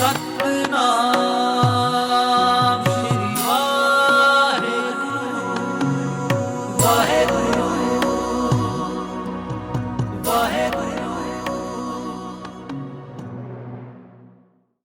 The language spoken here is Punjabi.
ਸਤਨਾਮ